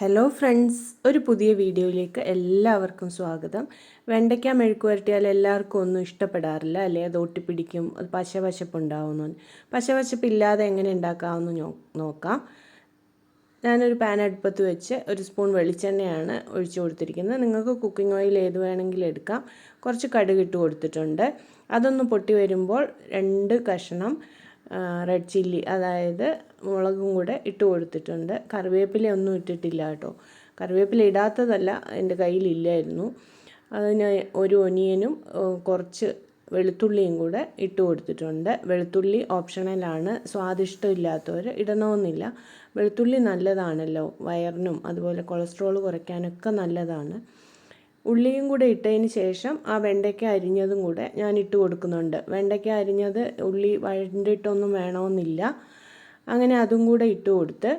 Hello friends ഒരു പുതിയ വീഡിയോയിലേക്ക് എല്ലാവർക്കും സ്വാഗതം. വെണ്ടയ്ക്ക മെഴുക്ക് വരട്ടിയാൽ എല്ലാവർക്കും ഒന്നും ഇഷ്ടപ്പെടാറില്ല അല്ലേ? അത് ഒട്ടിപ്പിടിക്കും അത് പശവശപ്പുണ്ടാവുന്നു പശവശപ്പില്ലാതെ എങ്ങനെ ഉണ്ടാക്കാമെന്ന് നോക്കാം. ഞാനൊരു പാൻ അടുപ്പത്ത് വെച്ച് ഒരു സ്പൂൺ വെളിച്ചെണ്ണയാണ് ഒഴിച്ചു കൊടുത്തിരിക്കുന്നത്. നിങ്ങൾക്ക് കുക്കിംഗ് ഓയിൽ ഏത് വേണമെങ്കിലും എടുക്കാം. കുറച്ച് കടുക് ഇട്ട് കൊടുത്തിട്ടുണ്ട്. അതൊന്ന് പൊട്ടി വരുമ്പോൾ രണ്ട് കഷ്ണം റെഡ് ചില്ലി അതായത് മുളകും കൂടെ ഇട്ട് കൊടുത്തിട്ടുണ്ട്. കറിവേപ്പില ഒന്നും ഇട്ടിട്ടില്ല കേട്ടോ. കറിവേപ്പില ഇടാത്തതല്ല എന്റെ കയ്യിലില്ലായിരുന്നു. അതിന് ഒരു ഒനിയനും കുറച്ച് വെളുത്തുള്ളിയും കൂടെ ഇട്ട് കൊടുത്തിട്ടുണ്ട്. വെളുത്തുള്ളി ഓപ്ഷണലാണ് സ്വാദിഷ്ടമില്ലാത്തവർ ഇടണമെന്നില്ല. വെളുത്തുള്ളി നല്ലതാണല്ലോ വയറിനും അതുപോലെ കൊളസ്ട്രോൾ കുറയ്ക്കാനൊക്കെ നല്ലതാണ്. ഉള്ളിയും കൂടെ ഇട്ടതിന് ശേഷം ആ വെണ്ടയ്ക്ക അരിഞ്ഞതും കൂടെ ഞാൻ ഇട്ട് കൊടുക്കുന്നുണ്ട്. വെണ്ടയ്ക്ക അരിഞ്ഞത് ഉള്ളി വഴണ്ടിട്ടൊന്നും വേണമെന്നില്ല. അങ്ങനെ അതും കൂടെ ഇട്ട് കൊടുത്ത്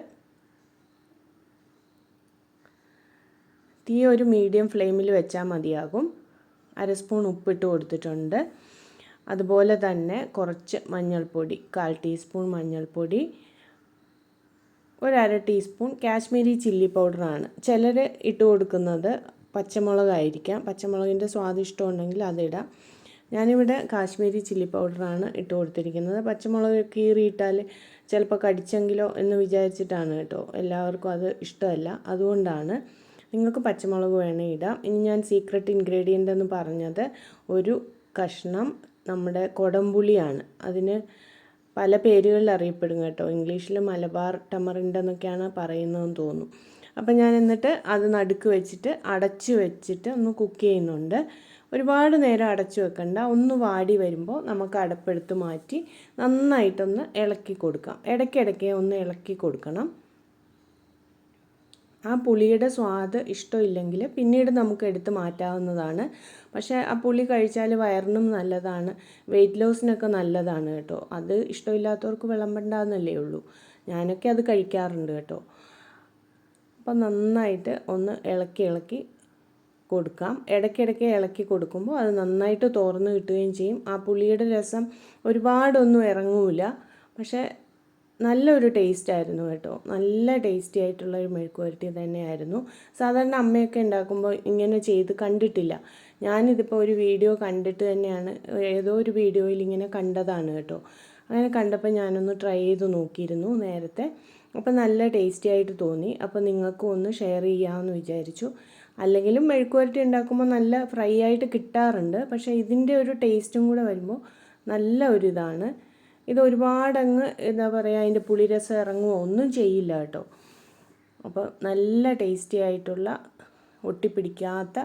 തീ ഒരു മീഡിയം ഫ്ലെയിമിൽ വെച്ചാൽ മതിയാകും. അര സ്പൂൺ ഉപ്പിട്ട് കൊടുത്തിട്ടുണ്ട്. അതുപോലെ തന്നെ കുറച്ച് മഞ്ഞൾപ്പൊടി കാൽ ടീസ്പൂൺ മഞ്ഞൾപ്പൊടി ഒരു അര ടീസ്പൂൺ കാശ്മീരി ചില്ലി പൗഡറാണ്. ചിലർ ഇട്ട് കൊടുക്കുന്നത് പച്ചമുളകായിരിക്കാം. പച്ചമുളകിന്റെ സ്വാദിഷ്ടം ഉണ്ടെങ്കിൽ അതിടാം ഞാനിവിടെ കാശ്മീരി ചില്ലി പൗഡറാണ് ഇട്ട് കൊടുത്തിരിക്കുന്നത്. പച്ചമുളക് കീറിയിട്ടാൽ ചിലപ്പോൾ കടിച്ചെങ്കിലോ എന്ന് വിചാരിച്ചിട്ടാണ് കേട്ടോ. എല്ലാവർക്കും അത് ഇഷ്ടമല്ല. അതുകൊണ്ടാണ് നിങ്ങൾക്ക് പച്ചമുളക് വേണേൽ ഇടാം. ഇനി ഞാൻ സീക്രട്ട് ഇൻഗ്രീഡിയന്റ് എന്ന് പറഞ്ഞത് ഒരു കഷ്ണം നമ്മുടെ കൊടംപുളിയാണ്. അതിന് പല പേരുകളിൽ അറിയപ്പെടും കേട്ടോ. ഇംഗ്ലീഷിൽ മലബാർ ടമറിന്റെ എന്നൊക്കെയാണ് പറയുന്നതെന്ന് തോന്നുന്നു അപ്പം ഞാൻ എന്നിട്ട് അത് നടുക്ക് വെച്ചിട്ട് അടച്ച് വെച്ചിട്ട് ഒന്ന് കുക്ക് ചെയ്യുന്നുണ്ട്. ഒരുപാട് നേരം അടച്ചു വെക്കണ്ട. ഒന്ന് വാടി വരുമ്പോൾ നമുക്ക് അടപ്പെടുത്ത് മാറ്റി നന്നായിട്ടൊന്ന് ഇളക്കി കൊടുക്കാം. ഇടയ്ക്കിടയ്ക്ക് ഒന്ന് ഇളക്കി കൊടുക്കണം. ആ പുളിയുടെ സ്വാദ് ഇഷ്ടമില്ലെങ്കിൽ പിന്നീട് നമുക്ക് എടുത്ത് മാറ്റാവുന്നതാണ്. പക്ഷേ ആ പുളി കഴിച്ചാൽ വയറിനും നല്ലതാണ്. വെയിറ്റ് ലോസിനൊക്കെ നല്ലതാണ് കേട്ടോ. അത് ഇഷ്ടമില്ലാത്തവർക്ക് വിളമ്പണ്ടെന്നല്ലേ ഉള്ളൂ. ഞാനൊക്കെ അത് കഴിക്കാറുണ്ട് കേട്ടോ. അപ്പം നന്നായിട്ട് ഒന്ന് ഇളക്കി ഇളക്കി കൊടുക്കാം. ഇടയ്ക്കിടയ്ക്ക് ഇളക്കി കൊടുക്കുമ്പോൾ അത് നന്നായിട്ട് തുറന്ന് കിട്ടുകയും ചെയ്യും. ആ പുളിയുടെ രസം ഒരുപാടൊന്നും ഇറങ്ങൂല. പക്ഷേ നല്ലൊരു ടേസ്റ്റ് ആയിരുന്നു കേട്ടോ. നല്ല ടേസ്റ്റി ആയിട്ടുള്ള ഒരു മെഴുക്ക് വരട്ടി തന്നെയായിരുന്നു. സാധാരണ അമ്മയൊക്കെ ഉണ്ടാക്കുമ്പോൾ ഇങ്ങനെ ചെയ്ത് കണ്ടിട്ടില്ല. ഞാനിതിപ്പോൾ ഒരു വീഡിയോ കണ്ടിട്ട് തന്നെയാണ് ഏതോ ഒരു വീഡിയോയിൽ ഇങ്ങനെ കണ്ടതാണ് കേട്ടോ. അങ്ങനെ കണ്ടപ്പോൾ ഞാനൊന്ന് ട്രൈ ചെയ്ത് നോക്കിയിരുന്നു നേരത്തെ. അപ്പോൾ നല്ല ടേസ്റ്റി ആയിട്ട് തോന്നി. അപ്പോൾ നിങ്ങൾക്കും ഒന്ന് ഷെയർ ചെയ്യാമെന്ന് വിചാരിച്ചു. അല്ലെങ്കിലും മെഴുക്കുവരട്ടി ഉണ്ടാക്കുമ്പോൾ നല്ല ഫ്രൈ ആയിട്ട് കിട്ടാറുണ്ട്. പക്ഷേ ഇതിന്റെ ഒരു ടേസ്റ്റും കൂടെ വരുമ്പോൾ നല്ല ഒരു ഇതാണ്. ഇത് ഒരുപാടങ്ങ് എന്താ പറയുക അതിന്റെ പുളിരസം ഇറങ്ങുമോ ഒന്നും ചെയ്യില്ല കേട്ടോ. അപ്പോൾ നല്ല ടേസ്റ്റി ആയിട്ടുള്ള ഒട്ടിപ്പിടിക്കാത്ത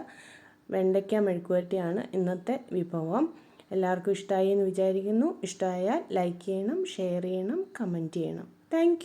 വെണ്ടയ്ക്ക മെഴുക്കുവരട്ടിയാണ് ഇന്നത്തെ വിഭവം. എല്ലാവർക്കും ഇഷ്ടമായി എന്ന് വിചാരിക്കുന്നു. ഇഷ്ടമായാൽ ലൈക്ക് ചെയ്യണം ഷെയർ ചെയ്യണം കമന്റ് ചെയ്യണം. താങ്ക്